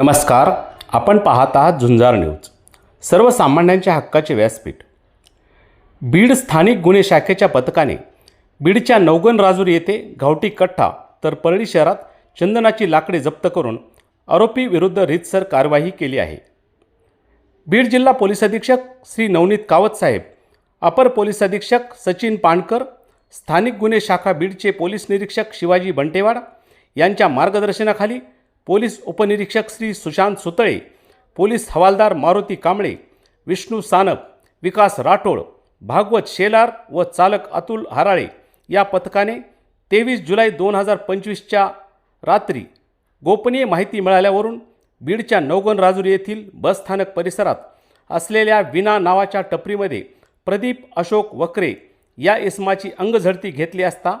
नमस्कार आपण पाहत आहात झुंजार न्यूज. सर्वसामान्यांच्या हक्काचे व्यासपीठ. बीड स्थानिक गुन्हे शाखेच्या पथकाने बीडच्या नवगण राजूर येथे घावटी कट्टा तर परळी शहरात चंदनाची लाकडे जप्त करून आरोपी विरुद्ध रीतसर कारवाई केली आहे. बीड जिल्हा पोलीस अधीक्षक श्री नवनीत कावत साहेब अपर पोलीस अधीक्षक सचिन पाणकर स्थानिक गुन्हे शाखा बीडचे पोलीस निरीक्षक शिवाजी बंटेवाड यांच्या मार्गदर्शनाखाली पोलीस उपनिरीक्षक श्री सुशांत सुतळे पोलीस हवालदार मारुती कांबळे विष्णू सानप विकास राठोड भागवत शेलार व चालक अतुल हराळे या पथकाने तेवीस जुलै दोन हजार पंचवीसच्या रात्री गोपनीय माहिती मिळाल्यावरून बीडच्या नौगन राजुरी येथील बसस्थानक परिसरात असलेल्या विना नावाच्या टपरीमध्ये प्रदीप अशोक वक्रे या इसमाची अंगझडती घेतली असता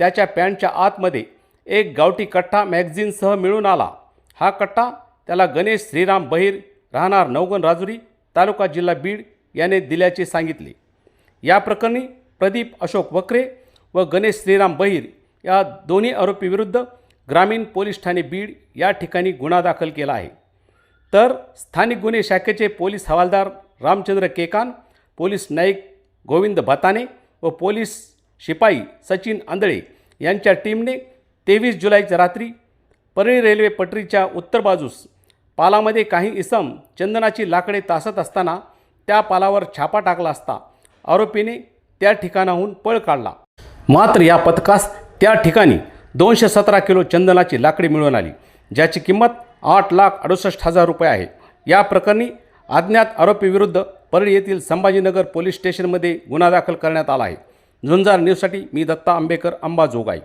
त्याच्या पॅन्टच्या आतमध्ये एक गावठी कट्टा मॅगझिनसह मिळून आला. हा कट्टा त्याला गणेश श्रीराम बहिर राहणार नवगण राजुरी तालुका जिल्हा बीड याने दिल्याचे सांगितले. या प्रकरणी प्रदीप अशोक वक्रे व गणेश श्रीराम बहिर या दोन्ही आरोपीविरुद्ध ग्रामीण पोलीस ठाणे बीड या ठिकाणी गुन्हा दाखल केला आहे. तर स्थानिक गुन्हे शाखेचे पोलीस हवालदार रामचंद्र केकान पोलीस नाईक गोविंद भाताने व पोलीस शिपाई सचिन आंधळे यांच्या टीमने तेवीस जुलैच्या रात्री परळी रेल्वे पटरीच्या उत्तर बाजूस पालामध्ये काही इसम चंदनाची लाकडे तासत असताना त्या पालावर छापा टाकला असता आरोपीने त्या ठिकाणाहून पळ काढला. मात्र या पथकास त्या ठिकाणी दोनशे सतरा किलो चंदनाची लाकडी मिळून आली ज्याची किंमत आठ लाख अडुसष्ट हजार रुपये आहे. या प्रकरणी अज्ञात आरोपीविरुद्ध परळी येथील संभाजीनगर पोलीस स्टेशनमध्ये गुन्हा दाखल करण्यात आला आहे. झुंजार न्यूजसाठी मी दत्ता आंबेकर अंबाजोगाई.